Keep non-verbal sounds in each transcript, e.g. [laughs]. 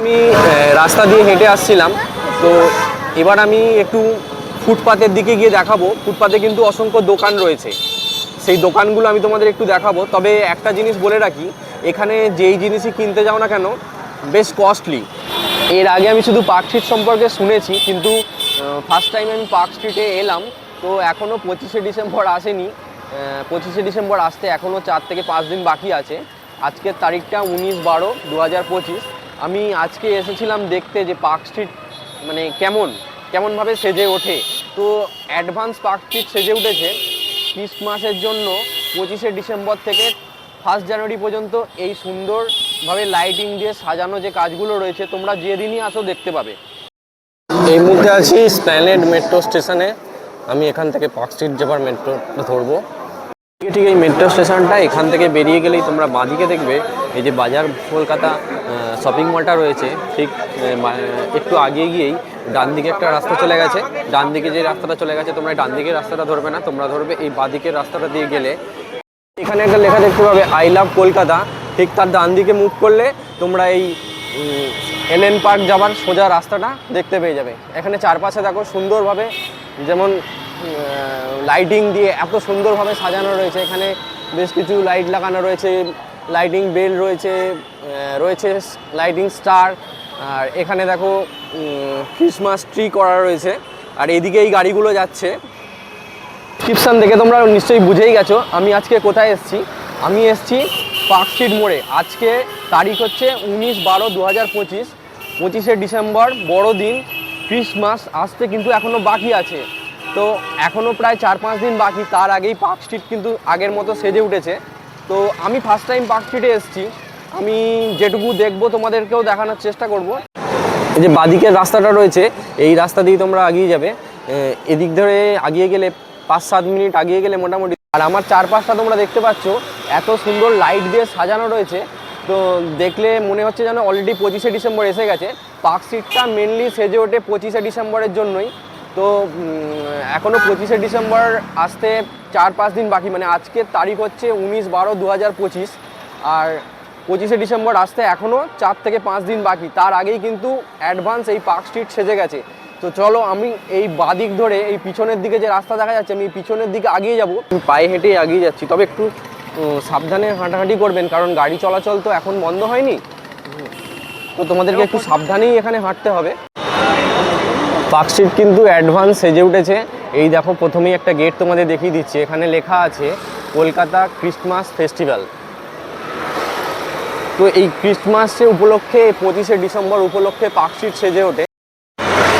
আমি রাস্তা দিয়ে হেঁটে আসছিলাম, তো এবার আমি একটু ফুটপাতের দিকে গিয়ে দেখাবো। ফুটপাতে কিন্তু অসংখ্য দোকান রয়েছে। সেই দোকানগুলো আমি তোমাদের একটু দেখাবো। তবে একটা জিনিস বলে রাখি, এখানে যেই জিনিসই কিনতে যাও না কেন, বেশ কস্টলি এর আগে আমি শুধু পার্ক স্ট্রিট সম্পর্কে শুনেছি, কিন্তু ফার্স্ট টাইম আমি পার্ক স্ট্রিটে এলাম, তো এখনও পঁচিশে ডিসেম্বর আসেনি। পঁচিশে ডিসেম্বর আসতে এখনও চার থেকে পাঁচ দিন বাকি আছে। আজকের তারিখটা উনিশ বারো দু হাজার পঁচিশ। আমি আজকে এসেছিলাম দেখতে যে পার্ক স্ট্রিট মানে কেমন, কেমনভাবে সেজে ওঠে। তো অ্যাডভান্স পার্ক স্ট্রিট সেজে উঠেছে ক্রিসমাসের জন্য, পঁচিশে ডিসেম্বর থেকে ফার্স্ট জানুয়ারি পর্যন্ত এই সুন্দরভাবে লাইটিং দিয়ে সাজানো যে কাজগুলো রয়েছে, তোমরা যেদিনই আসো দেখতে পাবে। এই মুহূর্তে আছি স্প্ল্যানেড মেট্রো স্টেশনে। আমি এখান থেকে পার্ক স্ট্রিট যাবার মেট্রোটা ধরবো। ঠিক ঠিক এই মেট্রো স্টেশনটা এখান থেকে বেরিয়ে গেলেই তোমরা বাঁদিকে দেখবে। এই যে বাজার কলকাতা শপিং মলটা রয়েছে, ঠিক একটু আগে গিয়েই ডান দিকে একটা রাস্তা চলে গেছে। ডান দিকে যে রাস্তাটা চলে গেছে, তোমরা ডান দিকের রাস্তাটা ধরবে না, তোমরা ধরবে এই বাঁদিকের রাস্তাটা দিয়ে গেলে। এখানে একটা লেখা দেখতে পাবে, আই লাভ কলকাতা ঠিক, তার ডান দিকে মুখ করলে তোমরা এই এলএন পার্ক যাবার সোজা রাস্তাটা দেখতে পেয়ে যাবে। এখানে চারপাশে দেখো সুন্দরভাবে যেমন লাইটিং দিয়ে এত সুন্দরভাবে সাজানো রয়েছে। এখানে বেশ কিছু লাইট লাগানো রয়েছে। লাইটিং বেল রয়েছে রয়েছে লাইটিং স্টার আর এখানে দেখো ক্রিসমাস ট্রি করা রয়েছে, আর এদিকে এই গাড়িগুলো যাচ্ছে। ডিসক্রিপশান দেখে তোমরা নিশ্চয়ই বুঝেই গেছো, আমি আজকে কোথায় এসেছি? আমি এসেছি স্ট্রিট মোড়ে। আজকে তারিখ হচ্ছে উনিশ বারো দু হাজার পঁচিশ, পঁচিশে ডিসেম্বর, বড়দিন ক্রিসমাস আসতে কিন্তু এখনও বাকি আছে। তো এখনও প্রায় চার পাঁচ দিন বাকি, তার আগেই পার্ক স্ট্রিট কিন্তু আগের মতো সেজে উঠেছে। তো আমি ফার্স্ট টাইম পার্ক স্ট্রিটে এসেছি। আমি যেটুকু দেখব তোমাদেরকেও দেখানোর চেষ্টা করব। এই যে বাদিকের রাস্তাটা রয়েছে, এই রাস্তা দিয়ে তোমরা আগিয়ে যাবে। এদিক ধরে আগিয়ে গেলে পাঁচ সাত মিনিট আগিয়ে গেলে মোটামুটি। আর আমার চারপাশটা তোমরা দেখতে পাচ্ছ, এত সুন্দর লাইট দিয়ে সাজানো রয়েছে। তো দেখলে মনে হচ্ছে যেন অলরেডি পঁচিশে ডিসেম্বর এসে গেছে। পার্ক স্ট্রিটটা মেনলি সেজে ওঠে পঁচিশে ডিসেম্বরের জন্যই। তো উম, এখনও পঁচিশে ডিসেম্বর আসতে চার পাঁচ দিন বাকি মানে আজকের তারিখ হচ্ছে উনিশ বারো দু হাজার পঁচিশ। আর পঁচিশে ডিসেম্বর আসতে এখনও চার থেকে পাঁচ দিন বাকি তার আগেই কিন্তু অ্যাডভান্স এই পার্ক স্ট্রিট সেজে গেছে। তো চলো আমি এই বাদিক ধরে এই পিছনের দিকে যে রাস্তা দেখা যাচ্ছে আমি এই পিছনের দিকে আগিয়ে যাব। আমি পায়ে হেঁটেই আগিয়ে যাচ্ছি তবে একটু সাবধানে হাঁটাহাঁটি করবেন কারণ গাড়ি চলাচল তো এখন বন্ধ হয়নি। তো তোমাদেরকে একটু সাবধানেই এখানে হাঁটতে হবে। পার্ক স্ট্রিট কিন্তু অ্যাডভান্স সেজে উঠেছে। এই দেখো, প্রথমেই একটা গেট তোমাদের দেখিয়ে দিচ্ছি। এখানে লেখা আছে, কলকাতা ক্রিসমাস ফেস্টিভ্যাল। তো এই ক্রিসমাসে উপলক্ষে, পঁচিশে ডিসেম্বর উপলক্ষে পার্ক স্ট্রিট সেজে ওঠে।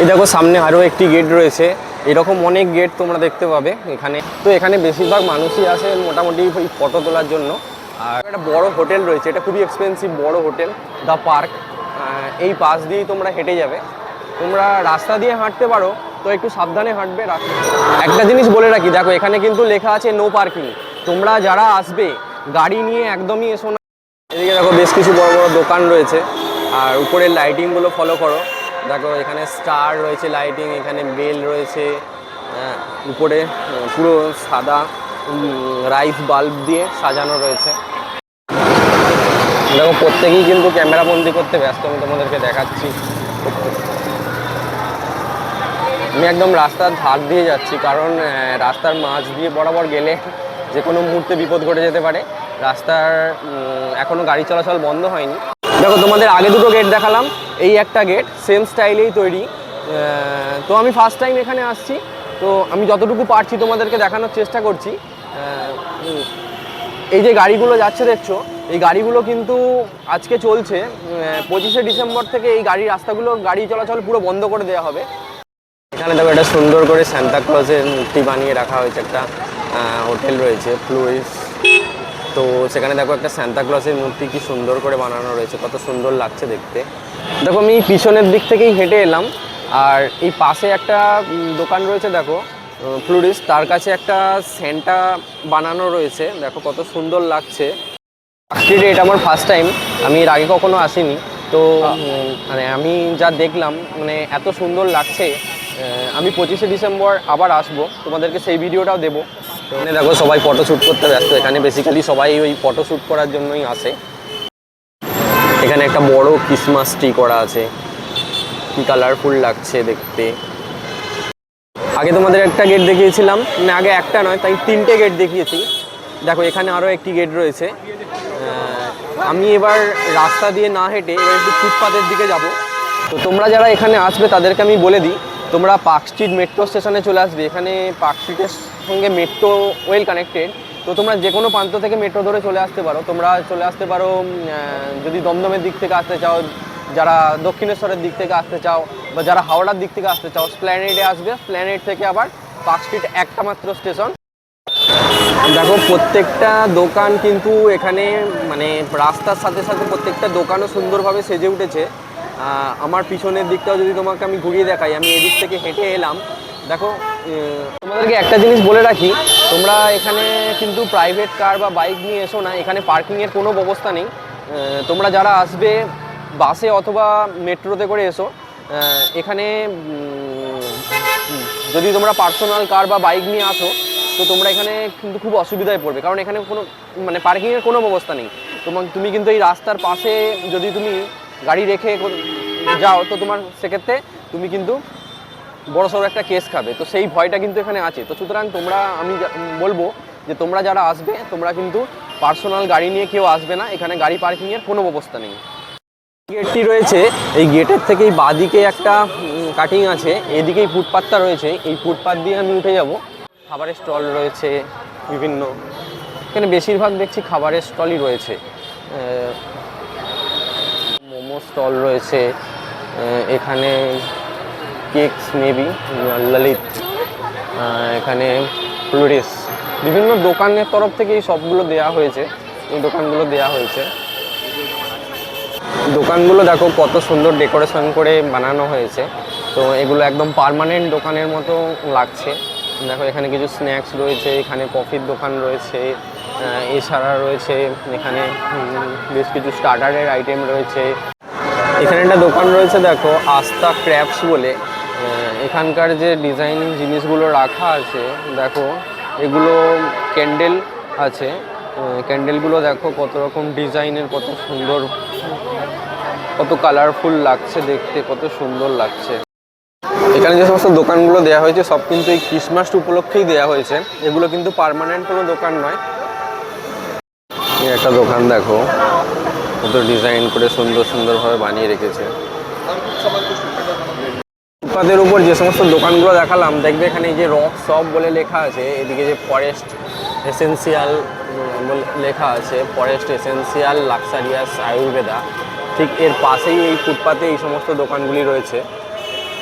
এই দেখো, সামনে আরও একটি গেট রয়েছে। এরকম অনেক গেট তোমরা দেখতে পাবে এখানে। তো এখানে বেশিরভাগ মানুষই আসে মোটামুটি ওই ফটো তোলার জন্য। আর একটা বড় হোটেল রয়েছে, এটা খুবই এক্সপেন্সিভ বড় হোটেল দ্য পার্ক এই পাশ দিয়েই তোমরা হেঁটে যাবে। তোমরা রাস্তা দিয়ে হাঁটতে পারো তো একটু সাবধানে হাঁটবে একটা জিনিস বলে রাখি দেখো এখানে কিন্তু লেখা আছে নো পার্কিং তোমরা যারা আসবে গাড়ি নিয়ে একদমই এসো না। এদিকে দেখো বেশ কিছু বড় বড় দোকান রয়েছে আর উপরের লাইটিংগুলো ফলো করো। দেখো এখানে স্টার রয়েছে লাইটিং এখানে বেল রয়েছে হ্যাঁ, উপরে পুরো সাদা রাইস বাল্ব দিয়ে সাজানো রয়েছে। দেখো প্রত্যেকেই কিন্তু ক্যামেরা বন্দি করতে ব্যস্ত আমি তোমাদেরকে দেখাচ্ছি। আমি একদম রাস্তার ধার দিয়ে যাচ্ছি কারণ রাস্তার মাঝ দিয়ে বরাবর গেলে যে কোনো মুহূর্তে বিপদ ঘটে যেতে পারে। রাস্তার উম, এখনও গাড়ি চলাচল বন্ধ হয়নি। দেখো তোমাদের আগে দুটো গেট দেখালাম এই একটা গেট সেম স্টাইলেই তৈরি। তো আমি ফার্স্ট টাইম এখানে আসছি তো আমি যতটুকু পারছি তোমাদেরকে দেখানোর চেষ্টা করছি। এই যে গাড়িগুলো যাচ্ছে দেখছ এই গাড়িগুলো কিন্তু আজকে চলছে পঁচিশে ডিসেম্বর থেকে এই গাড়ি রাস্তাগুলো গাড়ি চলাচল পুরো বন্ধ করে দেওয়া হবে। এখানে দেখো এটা সুন্দর করে সান্তা ক্লজের মূর্তি বানিয়ে রাখা হয়েছে একটা হোটেল রয়েছে ফ্লুইস তো সেখানে দেখো একটা সান্তা ক্লজের মূর্তি কি সুন্দর করে বানানো রয়েছে কত সুন্দর লাগছে দেখতে। দেখো আমি পিছনের দিক থেকেই হেঁটে এলাম আর এই পাশে একটা দোকান রয়েছে দেখো ফ্লুরিস তার কাছে একটা সেন্টা বানানো রয়েছে দেখো কত সুন্দর লাগছে। এটা আমার ফার্স্ট টাইম আমি এর আগে কখনো আসিনি। তো মানে আমি যা দেখলাম মানে এত সুন্দর লাগছে আমি পঁচিশে ডিসেম্বর আবার আসব। তোমাদেরকে সেই ভিডিওটাও দেবো। এখানে দেখো, সবাই ফটো শ্যুট করতে ব্যস্ত। এখানে বেসিক্যালি সবাই ওই ফটো শ্যুট করার জন্যই আসে। এখানে একটা বড় ক্রিসমাস ট্রি করা আছে। কি কালারফুল লাগছে দেখতে। আগে তোমাদের একটা গেট দেখিয়েছিলাম। না আগে একটা নয়, তাই তিনটে গেট দেখিয়েছি। দেখো, এখানে আরও একটি গেট রয়েছে। আমি এবার রাস্তা দিয়ে না হেঁটে এবার একটু ফুটপাতের দিকে যাব। তো তোমরা যারা এখানে আসবে, তাদেরকে আমি বলে দিই তোমরা পার্ক স্ট্রিট মেট্রো স্টেশনে চলে আসবে। এখানে পার্ক স্ট্রিটের সঙ্গে মেট্রো ওয়েল কানেক্টেড। তো তোমরা যে কোনো প্রান্ত থেকে মেট্রো ধরে চলে আসতে পারো। তোমরা চলে আসতে পারো যদি দমদমের দিক থেকে আসতে চাও, যারা দক্ষিণেশ্বরের দিক থেকে আসতে চাও, বা যারা হাওড়ার দিক থেকে আসতে চাও স্প্ল্যানেডে আসবে। স্প্ল্যানেড থেকে আবার পার্ক স্ট্রিট একটা মাত্র স্টেশন। দেখো, প্রত্যেকটা দোকান কিন্তু এখানে মানে রাস্তার সাথে সাথে প্রত্যেকটা দোকানও সুন্দরভাবে সেজে উঠেছে। আমার পিছনের দিকটাও যদি তোমাকে আমি ঘুরিয়ে দেখাই, আমি এদিক থেকে হেঁটে এলাম। দেখো তোমাদেরকে একটা জিনিস বলে রাখি, তোমরা এখানে কিন্তু প্রাইভেট কার বা বাইক নিয়ে এসো না, এখানে পার্কিংয়ের কোনো ব্যবস্থা নেই। তোমরা যারা আসবে বাসে অথবা মেট্রোতে করে এসো এখানে যদি তোমরা পার্সোনাল কার বা বাইক নিয়ে আসো, তো তোমরা এখানে কিন্তু খুব অসুবিধায় পড়বে, কারণ এখানে কোনো মানে পার্কিংয়ের কোনো ব্যবস্থা নেই। তোমার তুমি কিন্তু এই রাস্তার পাশে যদি তুমি গাড়ি রেখে যাও, তো তোমার সেক্ষেত্রে তুমি কিন্তু বড় সড়ো একটা কেস খাবে। তো সেই ভয়টা কিন্তু এখানে আছে। তো সুতরাং তোমরা, আমি বলব যে তোমরা যারা আসবে, তোমরা কিন্তু পার্সোনাল গাড়ি নিয়ে কেউ আসবে না। এখানে গাড়ি পার্কিংয়ের কোনো ব্যবস্থা নেই। গেটটি রয়েছে। এই গেটের থেকেই বাদিকে একটা কাটিং আছে। এদিকেই ফুটপাথটা রয়েছে। এই ফুটপাথ দিয়ে আমি উঠে যাব। খাবারের স্টল রয়েছে, বিভিন্ন। এখানে বেশিরভাগ দেখছি খাবারের স্টলই রয়েছে। স্টল রয়েছে এখানে কেকস মেবি ললিত এখানে ফ্লোরিস বিভিন্ন দোকানের তরফ থেকে এই সবগুলো দেওয়া হয়েছে, এই দোকানগুলো দেওয়া হয়েছে। দোকানগুলো দেখো কত সুন্দর ডেকোরেশন করে বানানো হয়েছে, তো এগুলো একদম পার্মানেন্ট দোকানের মতো লাগছে। দেখো এখানে কিছু স্ন্যাক্স রয়েছে, এখানে কফির দোকান রয়েছে এছাড়া রয়েছে এখানে বেশ কিছু স্টার্টারের আইটেম রয়েছে। এখানে একটা দোকান রয়েছে, দেখো, আস্থা ক্র্যাপস বলে। এখানকার যে ডিজাইনিং জিনিসগুলো রাখা আছে, দেখো, এগুলো ক্যান্ডেল আছে। ক্যান্ডেলগুলো দেখো, কত রকম ডিজাইনের, কত সুন্দর, কত কালারফুল লাগছে দেখতে, কত সুন্দর লাগছে। এখানে যে সমস্ত দোকানগুলো দেওয়া হয়েছে, সব কিন্তু এই ক্রিসমাস উপলক্ষেই দেওয়া হয়েছে। এগুলো কিন্তু পার্মানেন্ট কোনো দোকান নয়। একটা দোকান, দেখো। কত ডিজাইন করে সুন্দর সুন্দরভাবে বানিয়ে রেখেছে। ফুটপাতের উপর যে সমস্ত দোকানগুলো দেখালাম, দেখবে এখানে যে রক শপ বলে লেখা আছে, এদিকে যে ফরেস্ট এসেন্সিয়াল লেখা আছে ফরেস্ট এসেন্সিয়াল লাক্সারিয়াস আয়ুর্বেদা ঠিক এর পাশেই এই ফুটপাতে এই সমস্ত দোকানগুলি রয়েছে।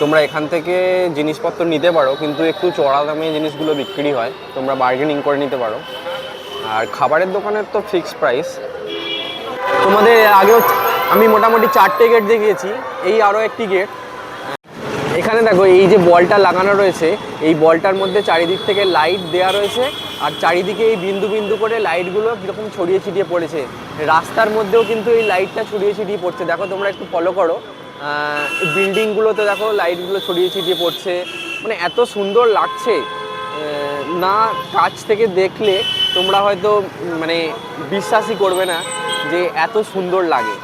তোমরা এখান থেকে জিনিসপত্র নিতে পারো, কিন্তু একটু চড়া দামে জিনিসগুলো বিক্রি হয়, তোমরা বার্গেনিং করে নিতে পারো। আর খাবারের দোকানের তো ফিক্সড প্রাইস তোমাদের আগেও আমি মোটামুটি চারটে গেট দেখিয়েছি, এই আরও একটি গেট এখানে দেখো, এই যে বলটা লাগানো রয়েছে, এই বলটার মধ্যে চারিদিক থেকে লাইট দেওয়া রয়েছে, আর চারিদিকে এই বিন্দু বিন্দু করে লাইটগুলো কীরকম ছড়িয়ে ছিটিয়ে পড়েছে। রাস্তার মধ্যেও কিন্তু এই লাইটটা ছড়িয়ে ছিটিয়ে পড়ছে। দেখো, তোমরা একটু ফলো করো। বিল্ডিংগুলোতে দেখো লাইটগুলো ছড়িয়ে ছিটিয়ে পড়ছে। মানে এত সুন্দর লাগছে। না, কাছ থেকে দেখলে তোমরা হয়তো মানে বিশ্বাসই করবে না। যে এত সুন্দর লাগে।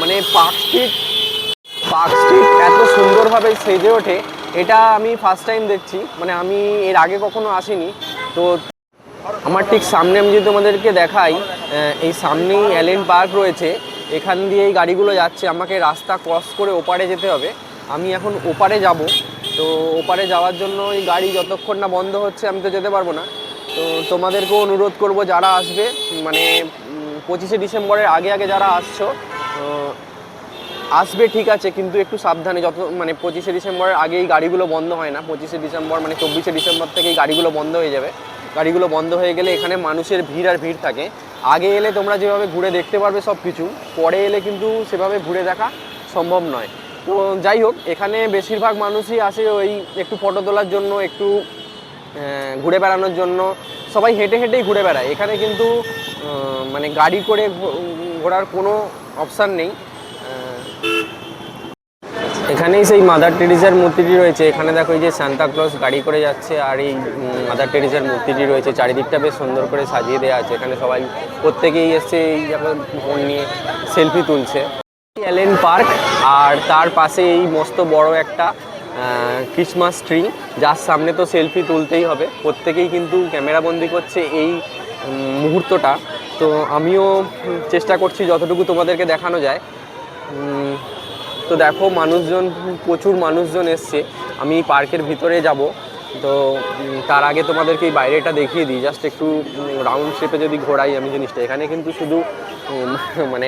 মানে পার্ক স্ট্রিট পার্ক স্ট্রিট এত সুন্দরভাবে সেজে ওঠে, এটা আমি ফার্স্ট টাইম দেখছি। মানে আমি এর আগে কখনো আসিনি। তো আমার ঠিক সামনে আমি যদি তোমাদেরকে দেখাই এই সামনেই অ্যালেন পার্ক রয়েছে। এখান দিয়ে এই গাড়িগুলো যাচ্ছে। আমাকে রাস্তা ক্রস করে ওপারে যেতে হবে। আমি এখন ওপারে যাব। তো ওপারে যাওয়ার জন্য এই গাড়ি যতক্ষণ না বন্ধ হচ্ছে, আমি তো যেতে পারব না। তো তোমাদেরকেও অনুরোধ করব, যারা আসবে মানে পঁচিশে ডিসেম্বরের আগে আগে যারা আসছো আসবে ঠিক আছে, কিন্তু একটু সাবধানে যত মানে পঁচিশে ডিসেম্বরের আগেই গাড়িগুলো বন্ধ হয় না। পঁচিশে ডিসেম্বর মানে চব্বিশে ডিসেম্বর থেকেই গাড়িগুলো বন্ধ হয়ে যাবে। গাড়িগুলো বন্ধ হয়ে গেলে এখানে মানুষের ভিড় আর ভিড় থাকে। আগে এলে তোমরা যেভাবে ঘুরে দেখতে পারবে সব কিছু, পরে এলে কিন্তু সেভাবে ঘুরে দেখা সম্ভব নয়। তো যাই হোক, এখানে বেশিরভাগ মানুষই আসে ওই একটু ফটো তোলার জন্য, একটু ঘুরে বেড়ানোর জন্য। সবাই হেঁটে হেঁটেই ঘুরে বেড়ায়। এখানে কিন্তু মানে গাড়ি করে ঘোরার কোনো অপশান নেই। এখানেই সেই মাদার টেরিজার মূর্তিটি রয়েছে। এখানে দেখো এই যে সান্তা ক্লজ গাড়ি করে যাচ্ছে আর এই মাদার টেরিজার মূর্তিটি রয়েছে। চারিদিকটা বেশ সুন্দর করে সাজিয়ে দেওয়া আছে। এখানে সবাই প্রত্যেকেই এসছে এই ফোন নিয়ে সেলফি তুলছে। অ্যালেন পার্ক আর তার পাশে এই মস্ত বড় একটা ক্রিসমাস ট্রি যার সামনে তো সেলফি তুলতেই হবে। প্রত্যেকেই কিন্তু ক্যামেরাবন্দি করছে এই মুহূর্তটা। তো আমিও চেষ্টা করছি যতটুকু তোমাদেরকে দেখানো যায়। তো দেখো মানুষজন, প্রচুর মানুষজন এসছে। আমি পার্কের ভিতরে যাব। তো তার আগে তোমাদেরকে এই বাইরেটা দেখিয়ে দিই। জাস্ট একটু রাউন্ড শেপে যদি ঘোরাই আমি জিনিসটা। এখানে কিন্তু শুধু [laughs] মানে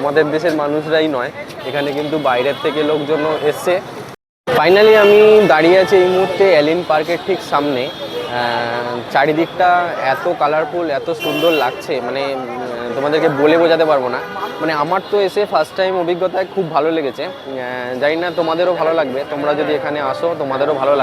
আমাদের দেশের মানুষরাই নয়। এখানে কিন্তু বাইরের থেকে লোকজনও এসছে। ফাইনালি আমি দাঁড়িয়ে আছি এই মুহূর্তে অ্যালিন পার্কের ঠিক সামনে। চারিদিকটা এত কালারফুল এত সুন্দর লাগছে মানে তোমাদেরকে বলে বোঝাতে পারব না। মানে আমার তো এসে ফার্স্ট টাইম অভিজ্ঞতায় খুব ভালো লেগেছে। জানি না তোমাদেরও ভালো লাগবে, তোমরা যদি এখানে আসো, তোমাদেরও ভালো লাগবে।